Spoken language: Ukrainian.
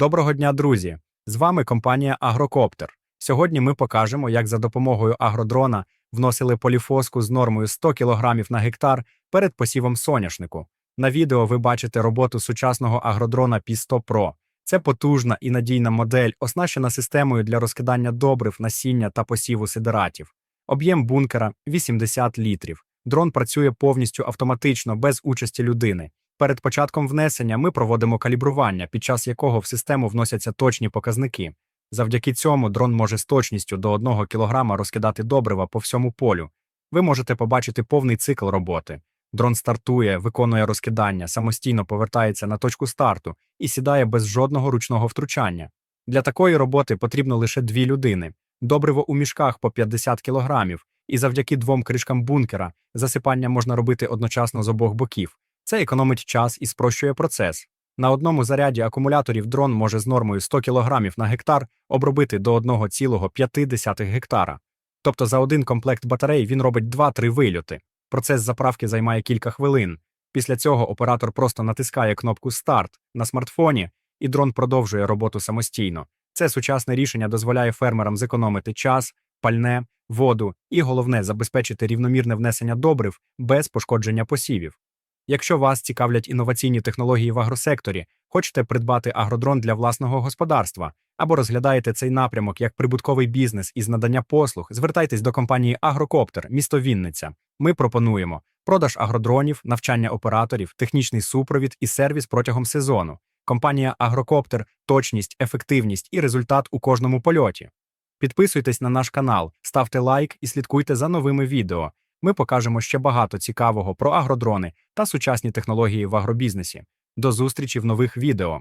Доброго дня, друзі! З вами компанія Агрокоптер. Сьогодні ми покажемо, як за допомогою агродрона вносили поліфоску з нормою 100 кг на гектар перед посівом соняшнику. На відео ви бачите роботу сучасного агродрона P100 Pro. Це потужна і надійна модель, оснащена системою для розкидання добрив, насіння та посіву сидератів. Об'єм бункера 80 літрів. Дрон працює повністю автоматично, без участі людини. Перед початком внесення ми проводимо калібрування, під час якого в систему вносяться точні показники. Завдяки цьому дрон може з точністю до 1 кг розкидати добрива по всьому полю. Ви можете побачити повний цикл роботи. Дрон стартує, виконує розкидання, самостійно повертається на точку старту і сідає без жодного ручного втручання. Для такої роботи потрібно лише дві людини. Добриво у мішках по 50 кг, і завдяки двом кришкам бункера засипання можна робити одночасно з обох боків. Це економить час і спрощує процес. На одному заряді акумуляторів дрон може з нормою 100 кг на гектар обробити до 1,5 гектара. Тобто за один комплект батарей він робить 2-3 вильоти. Процес заправки займає кілька хвилин. Після цього оператор просто натискає кнопку Старт на смартфоні, і дрон продовжує роботу самостійно. Це сучасне рішення дозволяє фермерам зекономити час, пальне, воду і, головне, забезпечити рівномірне внесення добрив без пошкодження посівів. Якщо вас цікавлять інноваційні технології в агросекторі, хочете придбати агродрон для власного господарства або розглядаєте цей напрямок як прибутковий бізнес із надання послуг, звертайтесь до компанії Агрокоптер, місто Вінниця. Ми пропонуємо продаж агродронів, навчання операторів, технічний супровід і сервіс протягом сезону. Компанія Агрокоптер, точність, ефективність і результат у кожному польоті. Підписуйтесь на наш канал, ставте лайк і слідкуйте за новими відео. Ми покажемо ще багато цікавого про агродрони та сучасні технології в агробізнесі. До зустрічі в нових відео.